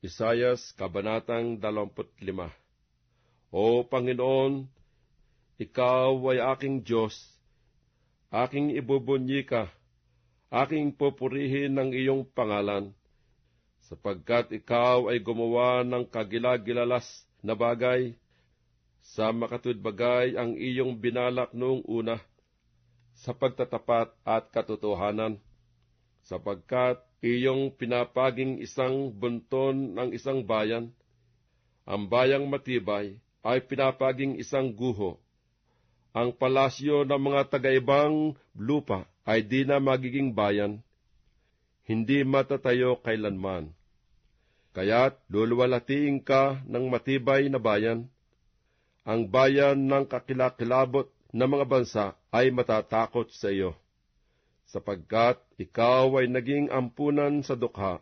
Isayas, Kabanatang 25 O Panginoon, Ikaw ay aking Diyos, aking ibubunyi ka, aking pupurihin ng iyong pangalan, sapagkat ikaw ay gumawa ng kagilagilalas na bagay, sa makatudbagay ang iyong binalak noong una, sa pagtatapat at katotohanan, sapagkat iyong pinapaging isang bunton ng isang bayan, ang bayang matibay ay pinapaging isang guho, ang palasyo ng mga tagaibang lupa ay di na magiging bayan, hindi matatayo kailanman. Kaya't luluwalatiin ka ng matibay na bayan. Ang bayan ng kakilakilabot na mga bansa ay matatakot sa iyo, sapagkat ikaw ay naging ampunan sa dukha,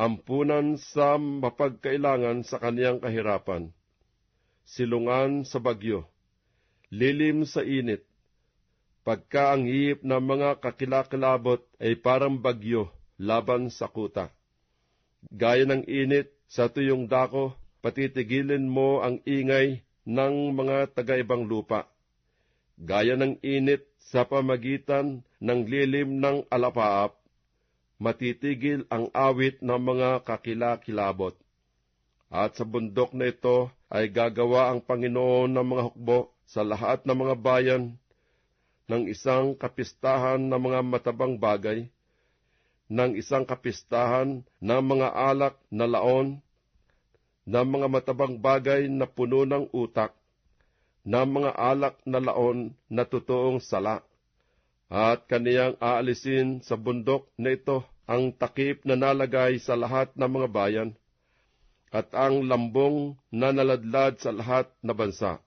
ampunan sa mapagkailangan sa kaniyang kahirapan, silungan sa bagyo, lilim sa init, pagka ang hihip ng mga kakilakilabot ay parang bagyo laban sa kuta. Gaya ng init sa tuyong dako, patitigilin mo ang ingay ng mga taga-ibang lupa. Gaya ng init sa pamagitan ng lilim ng alapaap, matitigil ang awit ng mga kakilakilabot. At sa bundok na ito ay gagawa ang Panginoon ng mga hukbo sa lahat ng mga bayan ng isang kapistahan ng mga matabang bagay, ng isang kapistahan ng mga alak na laon, ng mga matabang bagay na puno ng utak, ng mga alak na laon na totoong sala, at kaniyang aalisin sa bundok na ito ang takip na nalagay sa lahat ng mga bayan, at ang lambong na naladlad sa lahat na bansa.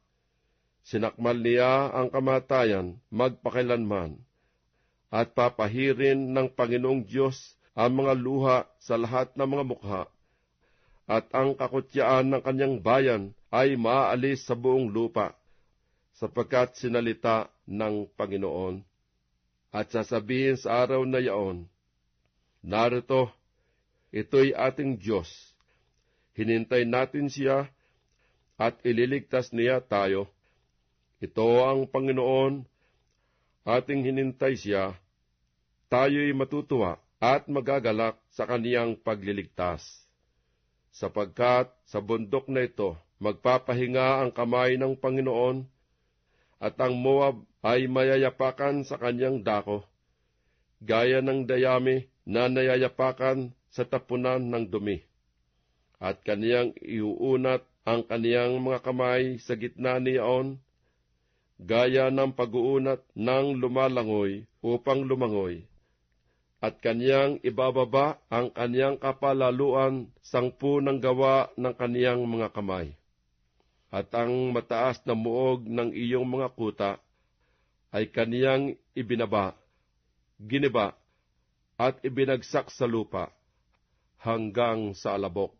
Sinakmal niya ang kamatayan magpakilanman, at papahirin ng Panginoong Diyos ang mga luha sa lahat ng mga mukha, at ang kakutyaan ng kanyang bayan ay maaalis sa buong lupa, sapagkat sinalita ng Panginoon. At sasabihin sa araw na yaon, Narito, ito'y ating Diyos. Hinintay natin siya at ililigtas niya tayo ito ang Panginoon, ating hinintay siya, tayo'y matutuwa at magagalak sa kaniyang pagliligtas. Sapagkat sa bundok na ito, magpapahinga ang kamay ng Panginoon, at ang Moab ay mayayapakan sa kanyang dako, gaya ng dayami na nayayapakan sa tapunan ng dumi. At kaniyang iuunat ang kaniyang mga kamay sa gitna niyaon, gaya ng pag-uunat ng lumalangoy upang lumangoy, at kanyang ibababa ang kanyang kapalaluan sangpu ng gawa ng kaniyang mga kamay. At ang mataas na muog ng iyong mga kuta ay kaniyang ibinaba, giniba, at ibinagsak sa lupa hanggang sa alabok.